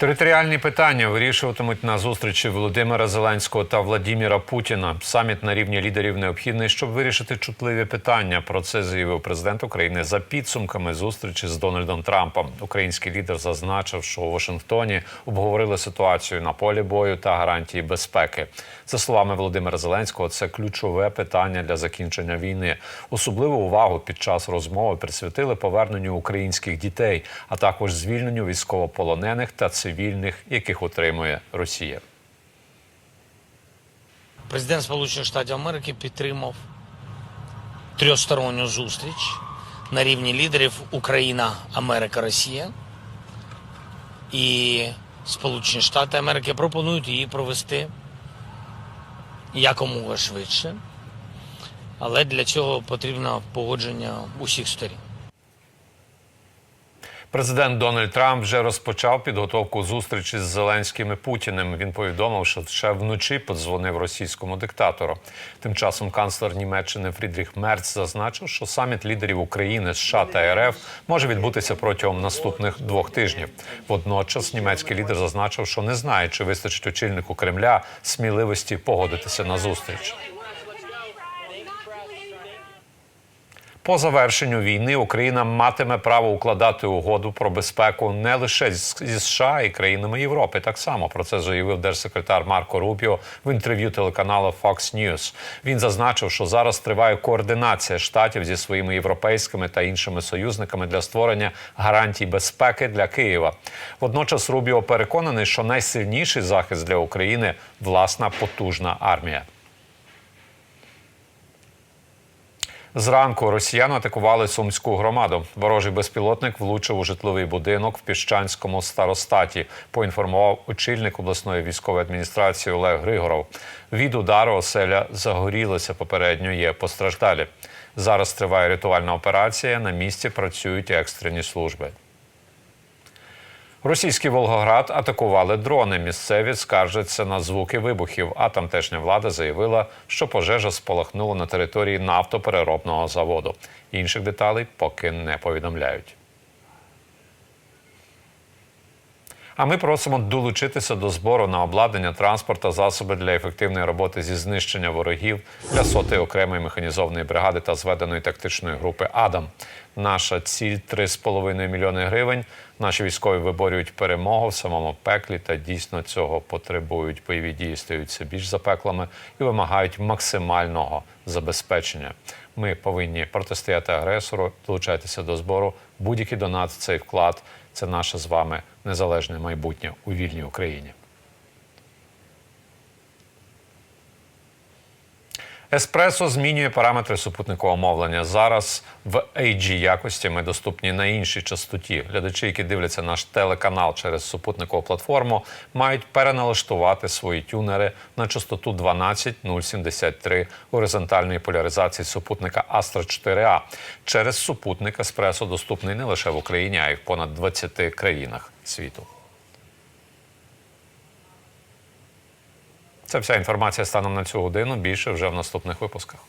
Територіальні питання вирішуватимуть на зустрічі Володимира Зеленського та Владіміра Путіна. Саміт на рівні лідерів необхідний, щоб вирішити чутливі питання. Про це заявив президент України за підсумками зустрічі з Дональдом Трампом. Український лідер зазначив, що у Вашингтоні обговорили ситуацію на полі бою та гарантії безпеки. За словами Володимира Зеленського, це ключове питання для закінчення війни. Особливу увагу під час розмови присвятили поверненню українських дітей, а також звільненню військовополонених та цивільних, яких утримує Росія. Президент Сполучених Штатів Америки підтримав трьохсторонню зустріч на рівні лідерів Україна, Америка, Росія. І Сполучені Штати Америки пропонують її провести якомога швидше. Але для цього потрібно погодження усіх сторін. Президент Дональд Трамп вже розпочав підготовку зустрічі з Зеленським і Путіним. Він повідомив, що ще вночі подзвонив російському диктатору. Тим часом канцлер Німеччини Фрідріх Мерц зазначив, що саміт лідерів України, США та РФ може відбутися протягом наступних двох тижнів. Водночас німецький лідер зазначив, що не знає, чи вистачить очільнику Кремля сміливості погодитися на зустріч. По завершенню війни Україна матиме право укладати угоду про безпеку не лише зі США і країнами Європи. Так само про це заявив держсекретар Марко Рубіо в інтерв'ю телеканалу Fox News. Він зазначив, що зараз триває координація штатів зі своїми європейськими та іншими союзниками для створення гарантій безпеки для Києва. Водночас Рубіо переконаний, що найсильніший захист для України власна потужна армія. Зранку росіяни атакували сумську громаду. Ворожий безпілотник влучив у житловий будинок в піщанському старостаті. Поінформував очільник обласної військової адміністрації Олег Григоров. Від удару оселя загорілася попередньо. Є постраждалі. Зараз триває рятувальна операція. На місці працюють екстрені служби. Російський Волгоград атакували дрони. Місцеві скаржаться на звуки вибухів. А тамтешня влада заявила, що пожежа спалахнула на території нафтопереробного заводу. Інших деталей поки не повідомляють. А ми просимо долучитися до збору на обладнання транспорт засоби для ефективної роботи зі знищення ворогів для сотої окремої механізованої бригади та зведеної тактичної групи Адам. Наша ціль 3,5 мільйони гривень. Наші військові виборюють перемогу в самому пеклі та дійсно цього потребують. Бойові дії стаються більш запеклими і вимагають максимального забезпечення. Ми повинні протистояти агресору, долучайтеся до збору. Будь-який донат, цей вклад це наше з вами незалежне майбутнє у вільній Україні. Еспресо змінює параметри супутникового мовлення. Зараз в HD якості ми доступні на іншій частоті. Глядачі, які дивляться наш телеканал через супутникову платформу, мають переналаштувати свої тюнери на частоту 12073 горизонтальної поляризації супутника Astra 4A. Через супутник Еспресо доступний не лише в Україні, а й в понад 20 країнах світу. Це вся інформація станом на цю годину. Більше вже в наступних випусках.